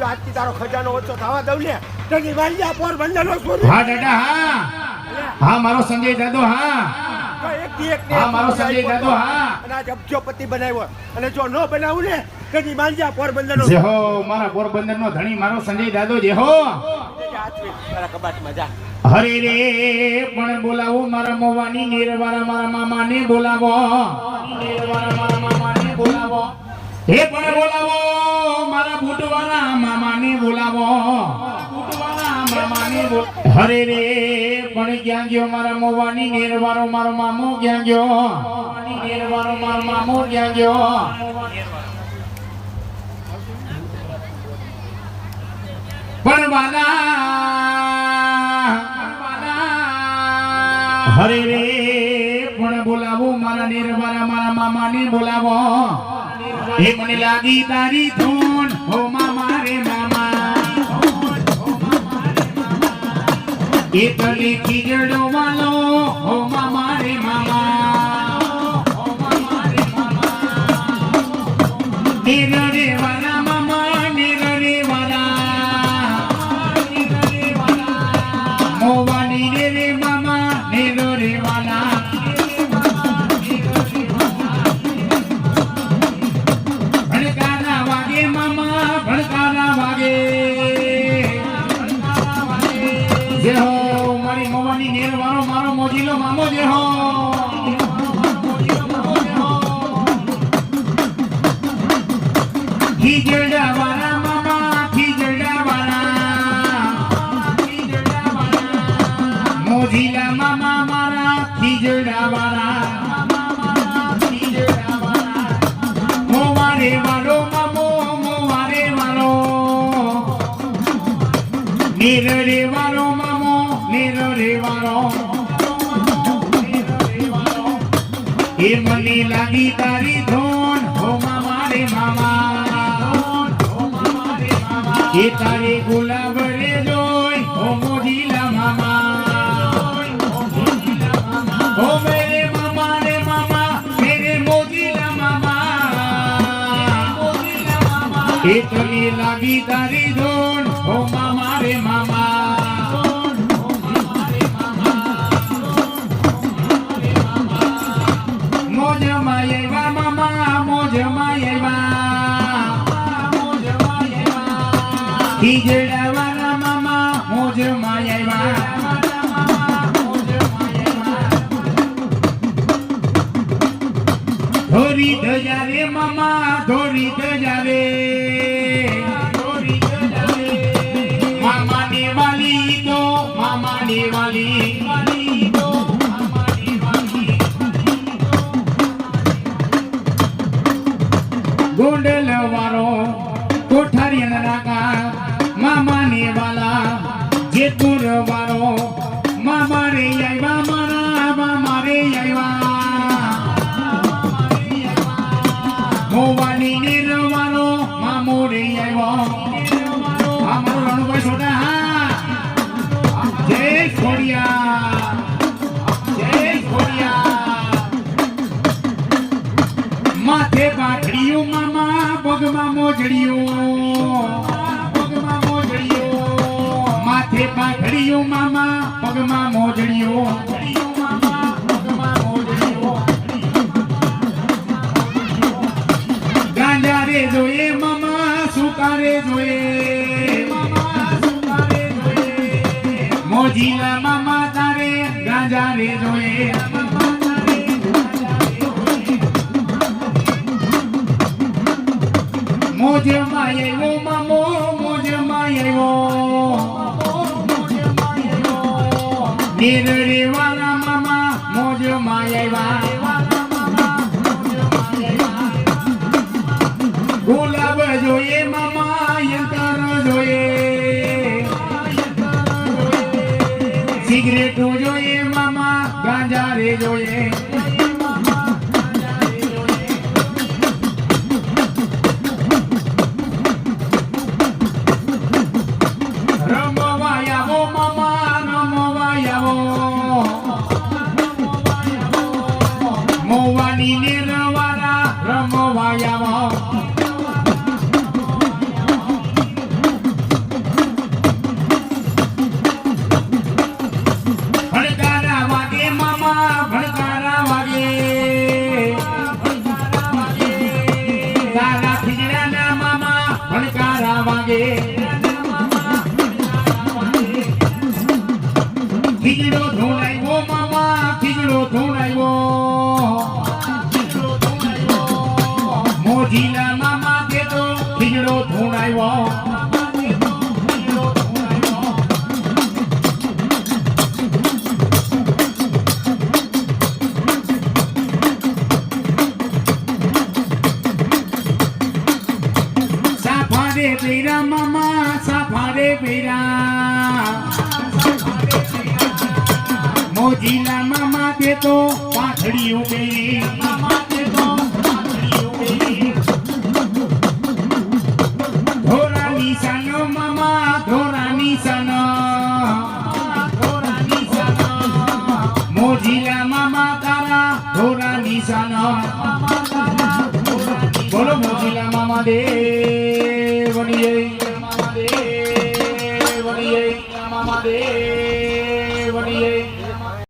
જો આજથી તારો ખજાનો ઓછો થવા દઉં ને. તને વાલિયા પોર બંધનો છોડી. હા દાદા હા. હા મારો સંજય દાદો હા. એક દી એક હા, મારો સંજય દાદો, હા. અને આજ અબજોપતિ બનાવ્યો અને જો ન બનાવું ને કદી માંજ્યા પોર બંધનો જે હો મારા પોરબંદર નો ધણી મારો સંજય દાદો જે હો. તારા કબાટમાં જા. હરે રે પણ બોલાવો મારા મોવાની નીરવાળા મારા મામાને બોલાવો. નીરવાળા મારા મામાને બોલાવો. હે પણ બોલાવો, મારા બુટવાળા મામાને બોલાવો. હરે રે, પણ ક્યાં ગયો મારા મોવાની નીરવાળો મારો મામો ક્યાં ગયો? નીરવાળો મારો મામો ક્યાં ગયો? પણ વાલા હરે રે, પણ બોલાવો, મારા નિર્વારા, મારા મામાને બોલાવો. એ મને લાગી તારી ધૂન. હો મામા રે મામા. એ તલી ખીજડો વાલો. હો મામા રે મામા. હો મામા રે મામા વાળો મારો મોજીલો મામો જે હો. ખીજડા વાળા વાળા. મામા મારા મામો વાળો એ મને લાગી તારી ધોન હો મામા રે મામા એ તારે ગુલાબ રે જોઈ હો મોજીલા મામા ઓ મેરે મામા રે મામા મેરે મોજીલા મામા એ તને લાગી તારી ગોંડલ વાળો કોઠારી નાકા મામા ને વાલા જેતુર વાળો મામા રે આવ્યા મારા મામા રે આવ્યા મોવાની નિરવાનો મામો રે આવ્યો આ મારો રણુભાઈ સોડા હા. જય ખોડિયા પગમાં માથે પાઘડીયું મામા. પગમાં મોજડીયું ગાંજા રે જોઈએ મામા સુકારે જોઈએ મોજીલા મામા તારે ગાંજા રે જોઈએ મોજ માયેવો મામો મોજ માયેવો નિરરે મામા મોજ માયેવા ગુલાબ જોઈએ મામા યંતર જોઈએ સિગરેટો જોઈએ મામા ગાંજા રે જોઈએ. লাগে મોજીલા મામા તે તો પાથડી ઉભેરી મામા તે પાથડી સાનો મામા, ધોરાની સાનો ધોરાની સાનો. મોજીલા મામા તારા, ધોરાની સાનો. બોલો મોજીલા મામા દેવ વણીએ મામા દેવ વણીએ મામા દેવ